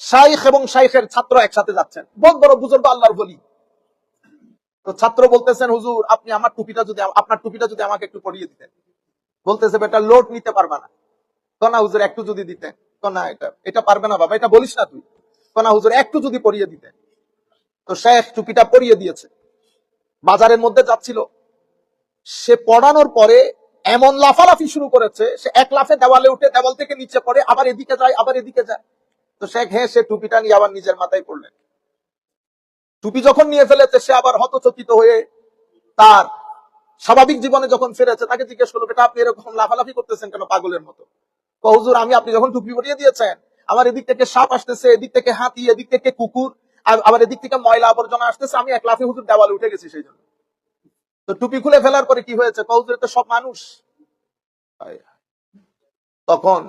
শাইখ এবং শাইখের ছাত্র একসাথে যাচ্ছেন। বহুত বড় বুজুর্গ আল্লাহর বলি। তো ছাত্র বলতেছেন, হুজুর, আপনি আমার টুপিটা যদি আপনার টুপিটা যদি আমাকে একটু পরিয়ে দিতেন। বলতেছে, বেটা, লোড নিতে পারবা না। কনা হুজুর, একটু যদি দিতেন। কনা এটা এটা পারবে না বাবা, এটা বলিস না তুই। কনা হুজুর, একটু যদি পরিয়ে দিতেন। তো শেখ টুপিটা পরিয়ে দিয়েছে। বাজারের মধ্যে যাচ্ছিল। সে পড়ানোর পরে এমন লাফালাফি শুরু করেছে, সে এক লাফে দেওয়ালে উঠে দেওয়াল থেকে নিচে পড়ে, আবার এদিকে যায়, আবার এদিকে যায়। তো শেখ হ্যাঁ সে টুপিটা নিয়ে আবার নিজের মাথায় পড়লেন। টুপি যখন নিয়ে ফেলেছে, সে আবার হতচকিত হয়ে তার স্বাভাবিক জীবনে যখন ফিরেছে, তাকে জিজ্ঞেস করল, বেটা, আপনি এরকম লাফালাফি করতেছেন কেন পাগলের মতো? হুজুর, আমি আপনি যখন টুপি পরিয়ে দিয়েছেন, আমার এদিক থেকে সাপ আসতেছে, এদিক থেকে হাতি, এদিক থেকে কুকুর আবার এদিক থেকে ময়লা আবর্জনা আসতেছে, আমি এক লাফে হুজুর দেওয়ালে উঠে গেছি সেই জন্য। তো টুপি খুলে ফেলার পরে কি হয়েছে? কৌজুরে তো সব মানুষ। তখন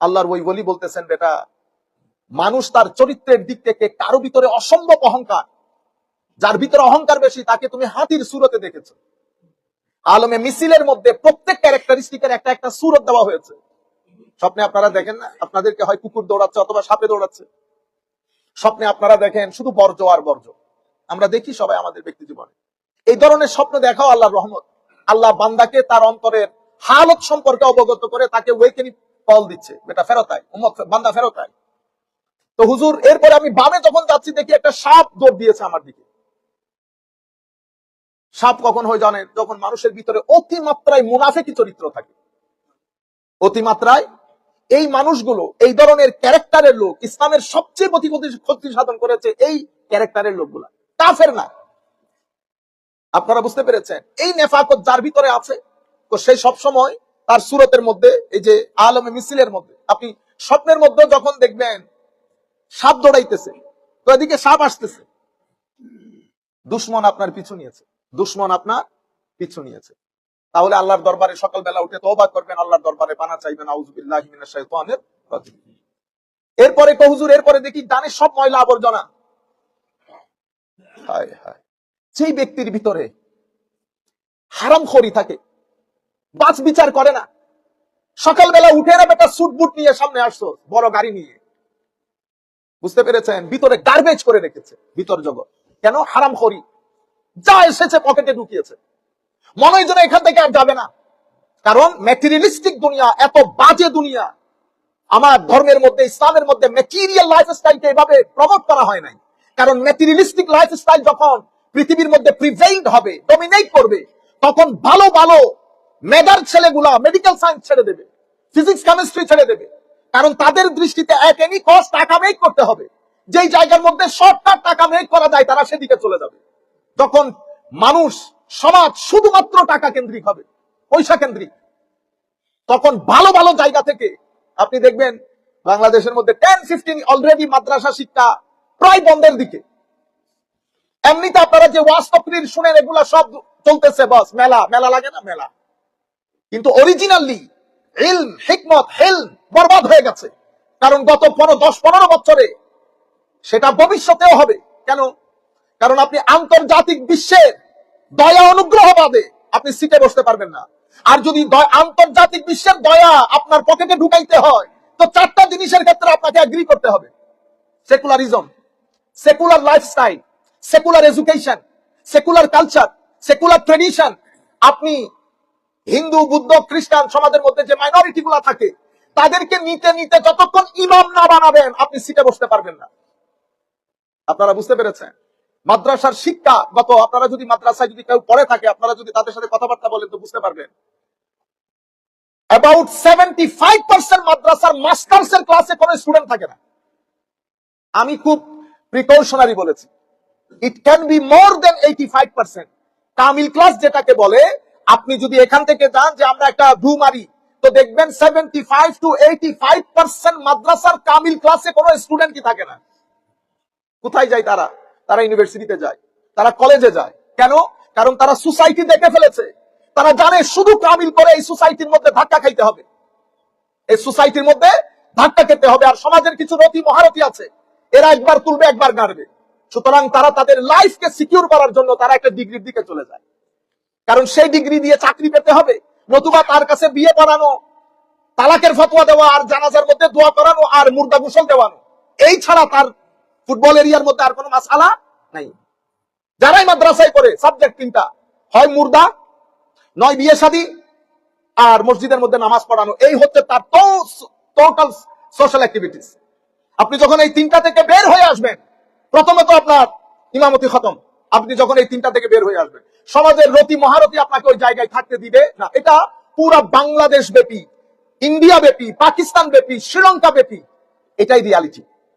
আল্লাহর ওই বলি বলতেছেন, বেটা মানুষ তার চরিত্রের দিক থেকে কারও ভিতরে অসম্ভব অহংকার। যার ভিতরে অহংকার বেশি, তাকে তুমি হাতির সুরতে দেখেছ। আলমে মিছিলের মধ্যে প্রত্যেক ক্যারেক্টারিস্টিকের একটা একটা সুরত দেওয়া হয়েছে। স্বপ্নে আপনারা দেখেন না? আপনাদেরকে হয় কুকুর দৌড়াচ্ছে অথবা সাপে দৌড়াচ্ছে। স্বপ্নে আপনারা দেখেন শুধু বর্জ্য আর বর্জ্য। আমরা দেখি সবাই আমাদের ব্যক্তি জীবনে। এই ধরনের স্বপ্ন দেখাও আল্লাহর রহমত। আল্লাহ বান্দাকে তার অন্তরের হালত সম্পর্কে অবগত করে তাকে ওয়েকেনি কল দিচ্ছে। বেটা ফেরতায় বান্দা ফেরতায় তো হুজুর, এরপরে আমি বামে যখন যাচ্ছি, দেখি একটা সাপ দৌড় দিয়েছে আমার দিকে। সাপ কখন হয় জানেন? যখন মানুষের ভিতরে অতিমাত্রায় মুনাফেকি চরিত্র থাকে। অতিমাত্রায় এই মানুষগুলো, এই ধরনের ক্যারেক্টারের লোক, ইসলামের সবচেয়ে ক্ষতি সাধন করেছে এই ক্যারেক্টারের লোকগুলা। কাফের না। আপনারা বুঝতে পেরেছেন? এই নেফাকত যার ভিতরে আছে, তো সেই সব সময় তার সুরতের মধ্যে, এই যে আলমে মিছিলের মধ্যে। আপনি স্বপ্নের মধ্যে যখন দেখবেন সাপ দৌড়াইতেছে। তো এদিকে সাপ আসতেছে। দুশ্মন আপনার পিছু নিয়েছে। দুশ্মন আপনার পিছু নিয়েছে। তাহলে আল্লাহর দরবারে সকালবেলা উঠে তওবা করবেন, আল্লাহর দরবারে পানা চাইবেন এরপরে তো হুজুর, এরপরে দেখি ডানে সব ময়লা আবর্জনা। সেই ব্যক্তির ভিতরে হারামখোরি থাকে বাছ বিচার করে না। সকালবেলা উঠে না বেটা সুট বুট নিয়ে সামনে আসছো, বড় গাড়ি নিয়ে। বুঝতে পেরেছেন? ভিতরে গার্বেজ করে রেখেছে ভিতর জগৎ। কেন? হারামখোরি। যা এসেছে পকেটে ঢুকিয়েছে। মনে যেন এখান থেকে আর যাবে না। কারণ ম্যাটেরিয়ালিস্টিক দুনিয়া, এত বাজে দুনিয়া, আমার ধর্মের মধ্যে, ইসলামের মধ্যে ম্যাটেরিয়াল লাইফস্টাইলকে এভাবে প্রমোট করা হয় নাই। কারণ ম্যাটেরিয়ালিস্টিক লাইফস্টাইল যখন পৃথিবীর মধ্যে প্রিভেইল্ড হবে ডমিনেট করবে, তখন ভালো ভালো মেধার ছেলেগুলা মেডিকেল সায়েন্স ছেড়ে দেবে ফিজিক্স কেমিস্ট্রি ছেড়ে দেবে। কারণ তাদের দৃষ্টিতে এক এনি কস্ট টাকা মেক করতে হবে। যেই জায়গার মধ্যে শর্টকাট টাকা মেক করা যায়, তারা সেদিকে চলে যাবে। যখন মানুষ, সমাজ শুধুমাত্র টাকা কেন্দ্রিক হবে, পয়সা কেন্দ্রিক, তখন ভালো ভালো জায়গা থেকে আপনি দেখবেন বাংলাদেশের মধ্যে টেন ফিফটিন অলরেডি মাদ্রাসা শিক্ষা প্রায় বন্ধের দিকে। এমনিতে আপনারা যে ওয়াজ তকরির শুনেন, এগুলা সব চলতেছে বস মেলা মেলা লাগে না, মেলা। কিন্তু অরিজিনালি ইলম হিকমত হেলম বরবাদ হয়ে গেছে। কারণ গত পনেরো, দশ, পনেরো বছরে সেটা ভবিষ্যতেও হবে। কেন? কারণ আপনি আন্তর্জাতিক বিশ্বের দয়া অনুগ্রহ পাবে আপনি সিটে বসতে পারবেন না। আর যদি আন্তর্জাতিক বিশ্বের দয়া আপনার পকেটে ঢুকাইতে হয়, তো চারটা জিনিসের ক্ষেত্রে আপনাকে এগ্রি করতে হবে। Secularism secular lifestyle secular education secular culture secular tradition আপনি হিন্দু, বুদ্ধ, খ্রিস্টান সমাজের মধ্যে যে মাইনরিটি গুলা থাকে তাদেরকে নিতে নিতে যতক্ষণ ইমাম না বানাবেন, আপনি সিটে বসতে পারবেন না। আপনারা বুঝতে পেরেছেন? মাদ্রাসার শিক্ষা গত, আপনারা যদি মাদ্রাসায় যদি কেউ পড়ে থাকে, আপনারা যদি তাদের সাথে কথাবার্তা বলেন তো বুঝতে পারবেন। অ্যাবাউট সেভেন্টি ফাইভ পার্সেন্ট মাদ্রাসার মাস্টার্স এর ক্লাসে কোনো স্টুডেন্ট থাকে না। আমি খুব প্রিকশনারি বলেছি। It can be more than eighty five percent Kamil class যেটাকে বলে, আপনি যদি এখান থেকে যান যে আমরা একটা ভু মারি তো দেখবেন seventy five to eighty five percent মাদ্রাসার কামিল ক্লাসে কোনো স্টুডেন্টই থাকে না। কোথায় যায় তারা? তারা ইউনিভার্সিটিতে যায়, তারা কলেজে যায়। কেন? কারণ তারা সোসাইটি দেখে ফেলেছে। তারা জানে শুধু কামিল করে এই সোসাইটির মধ্যে ধাক্কা খাইতে হবে। এই সোসাইটির মধ্যে ধাক্কা খেতে হবে। আর সমাজের কিছু রতি মহারতি আছে। এরা একবার তুলবে, একবার গাড়বে। সুতরাং তারা তাদের লাইফকে সিকিউর করার জন্য তারা একটা ডিগ্রির দিকে চলে যায়। কারণ সেই ডিগ্রি দিয়ে চাকরি পেতে হবে। নতুবা তার কাছে বিয়ে করানো তালাকের ফতোয়া দেওয়া আর জানাজার মধ্যে দোয়া করানো আর মুর্দা গোসল দেওয়ানো। এই ছাড়া তার ফুটবল এরিয়ার মধ্যে আর কোনো মাসালা নাই। যারাই মাদ্রাসায় করে সাবজেক্ট তিনটা। হয় মুর্দা, নয় বিয়ে শাদী আর মসজিদের মধ্যে নামাজ পড়ানো। এই হচ্ছে তার টোটাল সোশ্যাল অ্যাক্টিভিটিস আপনি যখন এই তিনটা থেকে বের হয়ে আসবেন, প্রথমে তো আপনার ইমামতি খতম। আপনি যখন এই তিনটা থেকে বের হয়ে আসবেন, সমাজের রতি মহারতি আপনাকে ওই জায়গায় থাকতে দিবে না। এটা পুরা বাংলাদেশ ব্যাপী, ইন্ডিয়া ব্যাপী, পাকিস্তান ব্যাপী, শ্রীলঙ্কা ব্যাপী, এটাই রিয়ালিটি